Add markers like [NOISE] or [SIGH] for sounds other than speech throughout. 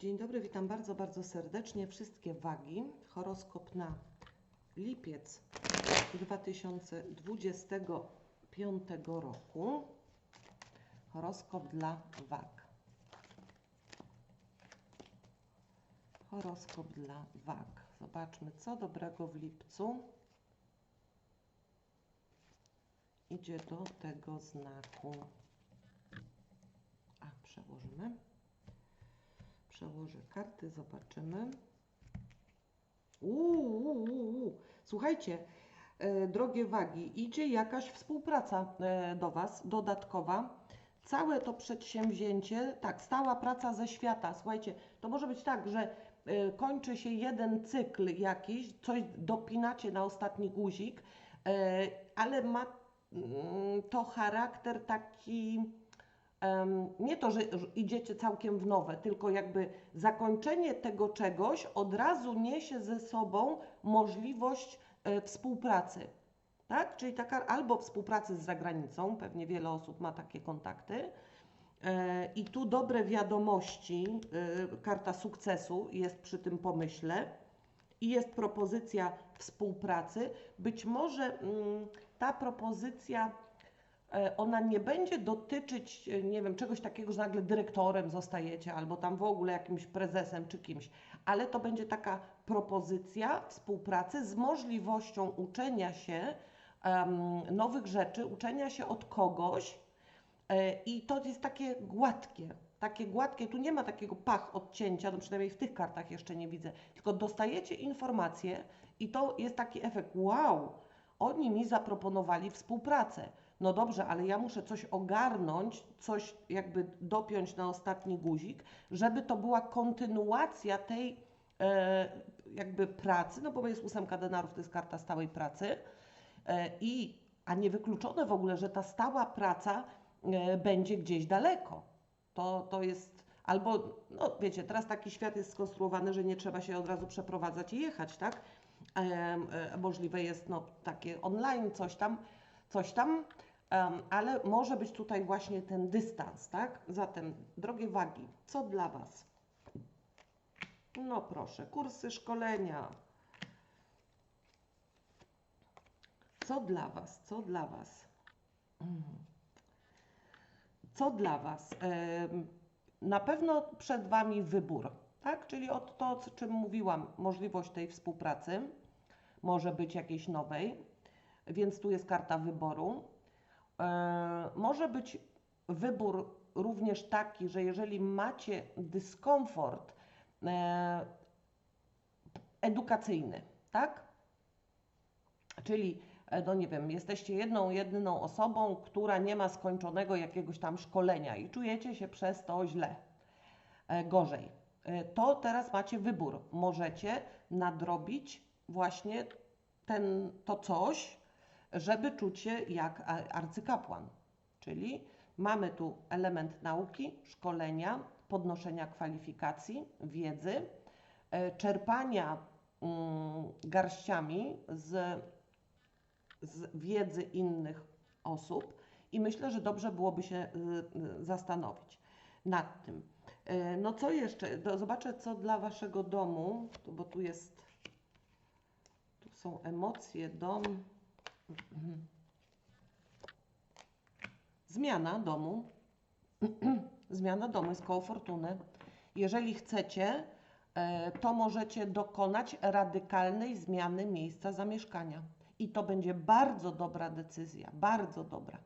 Dzień dobry, witam bardzo, bardzo serdecznie. Wszystkie wagi. Horoskop na lipiec 2025 roku. Horoskop dla wag. Horoskop dla wag. Zobaczmy, co dobrego w lipcu idzie do tego znaku. A, przełożymy. Przełożę karty, zobaczymy. Uuu, uuu. Słuchajcie, e, drogie wagi, idzie jakaś współpraca e, do Was, dodatkowa. Całe to przedsięwzięcie, tak, stała praca ze świata. Słuchajcie, to może być tak, że e, kończy się jeden cykl jakiś, coś dopinacie na ostatni guzik, ale ma mm, to charakter taki nie to, że idziecie całkiem w nowe, tylko jakby zakończenie tego czegoś od razu niesie ze sobą możliwość e, współpracy. Tak? Czyli taka albo współpracy z zagranicą, pewnie wiele osób ma takie kontakty. E, I tu dobre wiadomości, e, karta sukcesu jest przy tym pomyśle i jest propozycja współpracy. Być może mm, ta propozycja ona nie będzie dotyczyć, e, nie wiem, czegoś takiego, że nagle dyrektorem zostajecie, albo tam w ogóle jakimś prezesem czy kimś, ale to będzie taka propozycja współpracy z możliwością uczenia się em, nowych rzeczy, uczenia się od kogoś e, i to jest takie gładkie. Takie gładkie, tu nie ma takiego pach odcięcia, no przynajmniej w tych kartach jeszcze nie widzę, tylko dostajecie informacje i to jest taki efekt, wow, oni mi zaproponowali współpracę. No dobrze, ale ja muszę coś ogarnąć, coś jakby dopiąć na ostatni guzik, żeby to była kontynuacja tej e, jakby pracy, no bo jest ósemka denarów, to jest karta stałej pracy e, i, a nie wykluczone w ogóle, że ta stała praca e, będzie gdzieś daleko. To, to jest albo, no wiecie, teraz taki świat jest skonstruowany, że nie trzeba się od razu przeprowadzać i jechać, tak? Em, e, możliwe jest no, takie online, coś tam, coś tam, ale może być tutaj właśnie ten dystans, tak? Zatem, drogie wagi, co dla Was? No proszę, kursy, szkolenia. Co dla Was? Co dla Was? Mm. Co dla Was? Na pewno przed Wami wybór, tak? Czyli od to, o czym mówiłam, możliwość tej współpracy, może być jakiejś nowej, więc tu jest karta wyboru. E, Może być wybór również taki, że jeżeli macie dyskomfort e, edukacyjny, tak? Czyli, e, no nie wiem, jesteście jedną, jedyną osobą, która nie ma skończonego jakiegoś tam szkolenia i czujecie się przez to źle, gorzej. To teraz macie wybór. Możecie nadrobić właśnie ten, to coś, żeby czuć się jak a- arcykapłan. Czyli mamy tu element nauki, szkolenia, podnoszenia kwalifikacji, wiedzy, e, czerpania mm, garściami z z wiedzy innych osób i myślę, że dobrze byłoby się y, y, zastanowić nad tym. E, No co jeszcze? Zobaczę, co dla Waszego domu, bo tu jest, tu są emocje, dom. Zmiana domu. [CLEARS THROAT] Zmiana domu jest koło fortuny. Jeżeli chcecie, e, to możecie dokonać radykalnej zmiany miejsca zamieszkania. I to będzie bardzo dobra decyzja, bardzo dobra.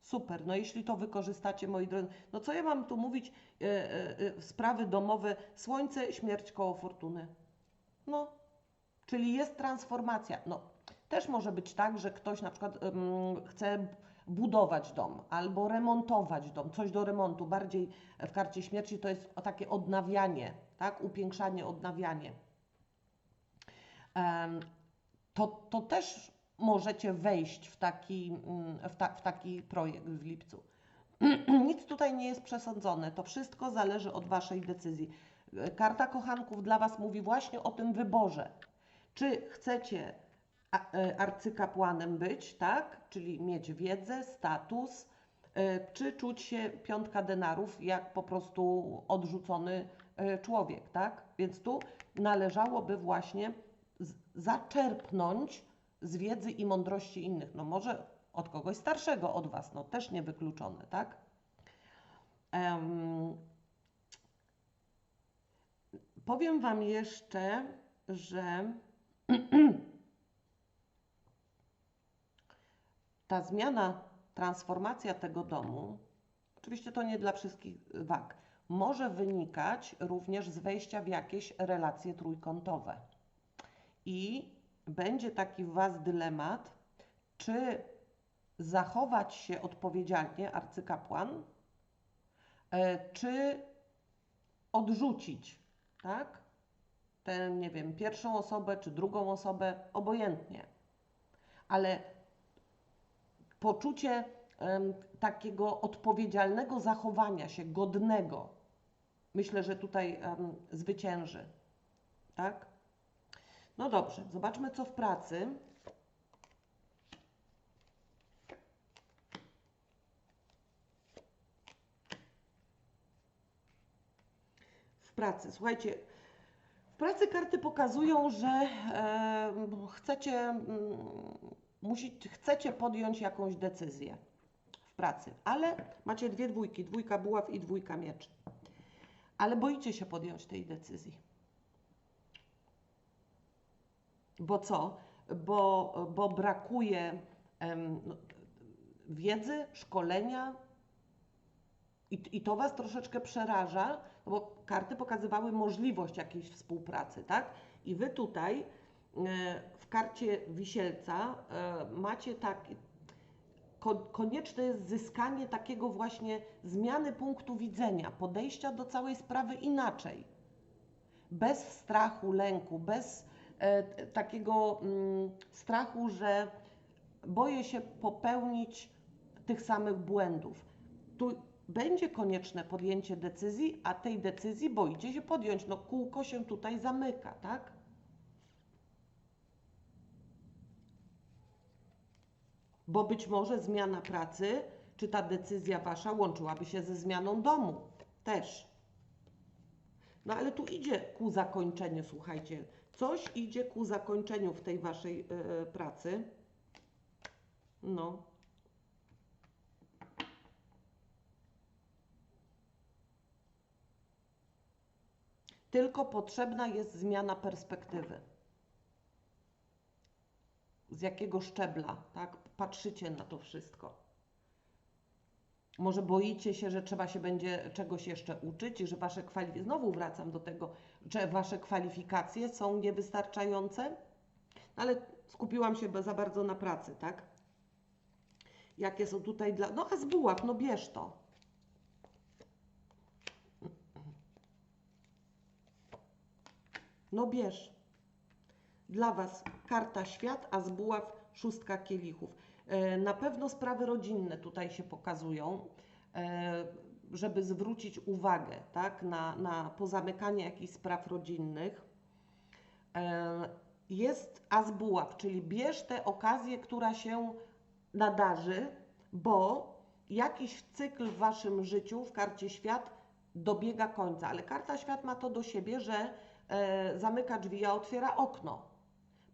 Super, no jeśli to wykorzystacie, moi drodzy, no co ja mam tu mówić, e, e, sprawy domowe, słońce, śmierć koło fortuny. No, czyli jest transformacja. No, też może być tak, że ktoś na przykład ym, chce budować dom albo remontować dom, coś do remontu. Bardziej w karcie śmierci to jest takie odnawianie, tak? Upiększanie, odnawianie. Em, to, to też możecie wejść w taki, w, ta, w taki projekt w lipcu. [CLEARS THROAT] Nic tutaj nie jest przesądzone, to wszystko zależy od Waszej decyzji. Karta kochanków dla Was mówi właśnie o tym wyborze. Czy chcecie arcykapłanem być, tak? Czyli mieć wiedzę, status, e, czy czuć się piątka denarów jak po prostu odrzucony e, człowiek, tak? Więc tu należałoby właśnie zaczerpnąć z wiedzy i mądrości innych. No może od kogoś starszego od Was, no też niewykluczone, tak? Em, powiem Wam jeszcze, że [CLEARS THROAT] ta zmiana, transformacja tego domu, oczywiście to nie dla wszystkich wag, może wynikać również z wejścia w jakieś relacje trójkątowe. I będzie taki w Was dylemat, czy zachować się odpowiedzialnie, arcykapłan, e, czy odrzucić, tak? Tę, nie wiem, pierwszą osobę czy drugą osobę, obojętnie. Ale poczucie takiego odpowiedzialnego zachowania się, godnego, myślę, że tutaj zwycięży. Tak? No dobrze, zobaczmy co w pracy. W pracy, słuchajcie, w pracy karty pokazują, że em, chcecie, mm, musi, chcecie podjąć jakąś decyzję w pracy, ale macie dwie dwójki, dwójka buław i dwójka mieczy. Ale boicie się podjąć tej decyzji. Bo co? Bo, bo brakuje em, no, wiedzy, szkolenia i, i to Was troszeczkę przeraża, no bo karty pokazywały możliwość jakiejś współpracy, tak? I Wy tutaj w karcie wisielca e, macie tak, ko, konieczne jest zyskanie takiego właśnie zmiany punktu widzenia, podejścia do całej sprawy inaczej. Bez strachu, lęku, bez e, takiego mm, strachu, że boję się popełnić tych samych błędów. Tu będzie konieczne podjęcie decyzji, a tej decyzji boicie się podjąć. No kółko się tutaj zamyka, tak? Bo być może zmiana pracy, czy ta decyzja wasza łączyłaby się ze zmianą domu też. No ale tu idzie ku zakończeniu, słuchajcie. Coś idzie ku zakończeniu w tej waszej e, pracy. No. Tylko potrzebna jest zmiana perspektywy. Z jakiego szczebla, tak? Patrzycie na to wszystko. Może boicie się, że trzeba się będzie czegoś jeszcze uczyć i że wasze kwalifikacje, znowu wracam do tego, że wasze kwalifikacje są niewystarczające, ale skupiłam się za bardzo na pracy, tak? Jakie są tutaj dla. No a z buław, no bierz to. No bierz. Dla Was karta świat, a z buław szóstka kielichów. E, Na pewno sprawy rodzinne tutaj się pokazują, e, żeby zwrócić uwagę tak, na, na pozamykanie jakichś spraw rodzinnych. E, Jest as buław, czyli bierz tę okazję, która się nadarzy, bo jakiś cykl w Waszym życiu w karcie świat dobiega końca. Ale karta świat ma to do siebie, że e, zamyka drzwi, a otwiera okno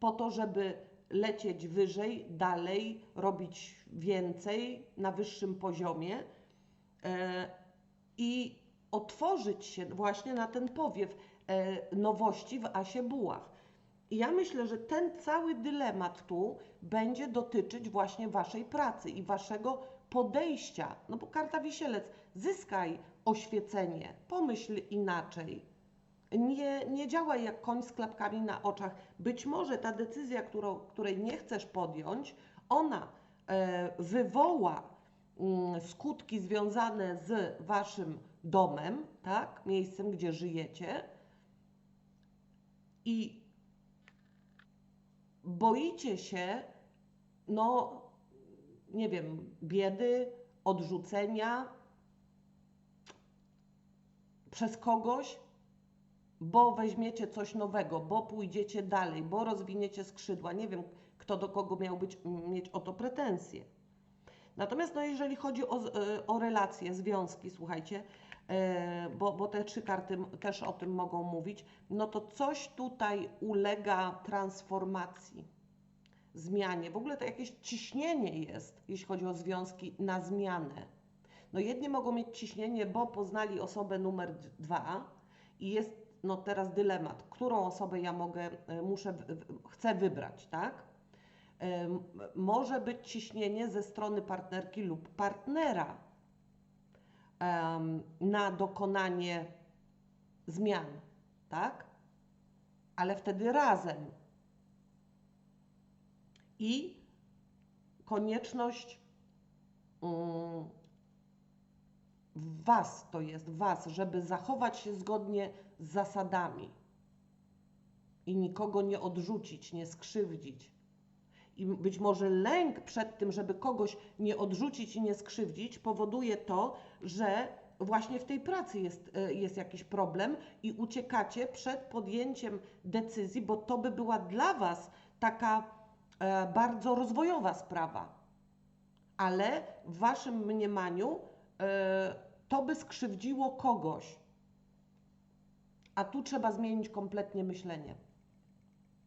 po to, żeby lecieć wyżej, dalej, robić więcej na wyższym poziomie e, i otworzyć się właśnie na ten powiew e, nowości w Asie Buław. I ja myślę, że ten cały dylemat tu będzie dotyczyć właśnie Waszej pracy i Waszego podejścia. No bo karta wisielec, zyskaj oświecenie, pomyśl inaczej. Nie, nie działaj jak koń z klapkami na oczach. Być może ta decyzja, którą, której nie chcesz podjąć, ona e, wywoła mm, skutki związane z waszym domem, tak, miejscem, gdzie żyjecie. I boicie się, no, nie wiem, biedy, odrzucenia przez kogoś, bo weźmiecie coś nowego, bo pójdziecie dalej, bo rozwiniecie skrzydła. Nie wiem, kto do kogo miał być, mieć o to pretensje. Natomiast no, jeżeli chodzi o, e, o relacje, związki, słuchajcie, e, bo, bo te trzy karty też o tym mogą mówić, no to coś tutaj ulega transformacji, zmianie. W ogóle to jakieś ciśnienie jest, jeśli chodzi o związki, na zmianę. No jedni mogą mieć ciśnienie, bo poznali osobę numer dwa i jest no teraz dylemat, którą osobę ja mogę, e, muszę, chcę wybrać, tak? Może być ciśnienie ze strony partnerki lub partnera na dokonanie zmian, tak? Ale wtedy razem. I konieczność mm, Was to jest, Was, żeby zachować się zgodnie z zasadami i nikogo nie odrzucić, nie skrzywdzić. I być może lęk przed tym, żeby kogoś nie odrzucić i nie skrzywdzić, powoduje to, że właśnie w tej pracy jest, e, jest jakiś problem i uciekacie przed podjęciem decyzji, bo to by była dla Was taka e, bardzo rozwojowa sprawa. Ale w Waszym mniemaniu to by skrzywdziło kogoś. A tu trzeba zmienić kompletnie myślenie.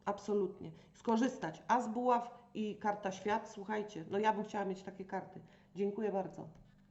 Absolutnie. Skorzystać. As buław i karta świat. Słuchajcie, no ja bym chciała mieć takie karty. Dziękuję bardzo.